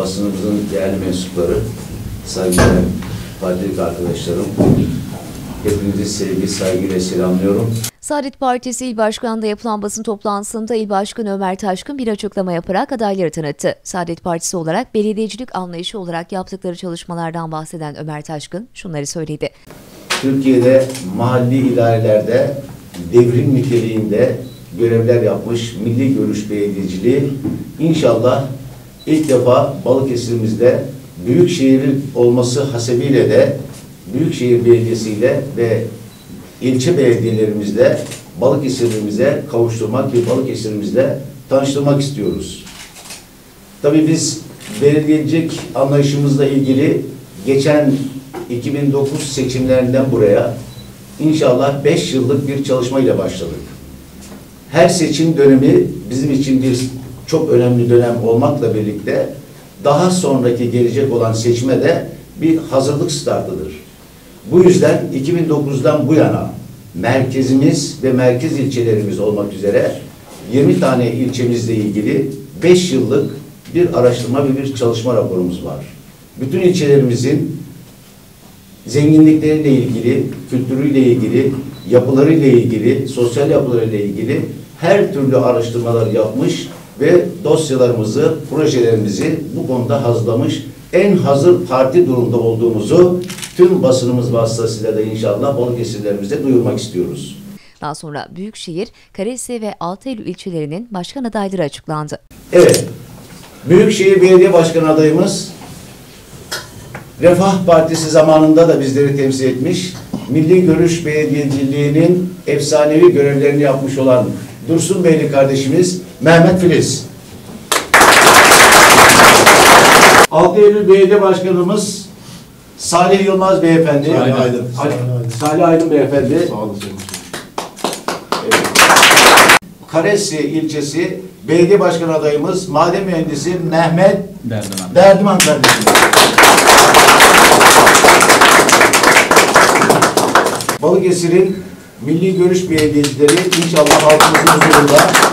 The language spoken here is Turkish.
Basınımızın değerli mensupları, saygıdeğer partilik arkadaşlarım, hepinizi sevgi, saygıyla selamlıyorum. Saadet Partisi İl Başkanı'nda yapılan basın toplantısında İl Başkanı Ömer Taşkın bir açıklama yaparak adayları tanıttı. Saadet Partisi olarak belediyecilik anlayışı olarak yaptıkları çalışmalardan bahseden Ömer Taşkın şunları söyledi. Türkiye'de mahalli idarelerde devrim niteliğinde görevler yapmış Milli Görüş Belediyeciliği inşallah ilk defa Balıkesir'imizde büyükşehir olması hasebiyle de Büyükşehir Belediyesi ile ve ilçe belediyelerimizle Balıkesir'imize kavuşturmak ve Balıkesir'imizle tanıştırmak istiyoruz. Tabii biz belediyecilik anlayışımızla ilgili geçen 2009 seçimlerinden buraya inşallah 5 yıllık bir çalışmayla başladık. Her seçim dönemi bizim için bir çok önemli dönem olmakla birlikte daha sonraki gelecek olan seçime de bir hazırlık startıdır. Bu yüzden 2009'dan bu yana merkezimiz ve merkez ilçelerimiz olmak üzere 20 tane ilçemizle ilgili 5 yıllık bir araştırma ve bir çalışma raporumuz var. Bütün ilçelerimizin zenginlikleriyle ilgili, kültürüyle ilgili, yapılarıyla ilgili, sosyal yapılarıyla ilgili her türlü araştırmalar yapmış ve dosyalarımızı, projelerimizi bu konuda hazırlamış, en hazır parti durumda olduğumuzu tüm basınımız vasıtasıyla da inşallah Balıkesirlerimizde duyurmak istiyoruz. Daha sonra Büyükşehir, Karesi ve Altıeylül ilçelerinin başkan adayları açıklandı. Evet, Büyükşehir Belediye Başkanı adayımız Refah Partisi zamanında da bizleri temsil etmiş, Milli Görüş Belediyeciliğinin efsanevi görevlerini yapmış olan Dursun Beyli kardeşimiz Mehmet Filiz. 6 Eylül Belediye Başkanımız Salih Yılmaz Beyefendi. Salih Aydın. Salih, Salih Aydın Beyefendi. Sağ olasın. Karesi ilçesi belediye başkanı adayımız maden mühendisi Mehmet Derdim Derdiman kardeşim. Balıkesir'in milli görüş belediyecileri inşallah halkımızın huzurunda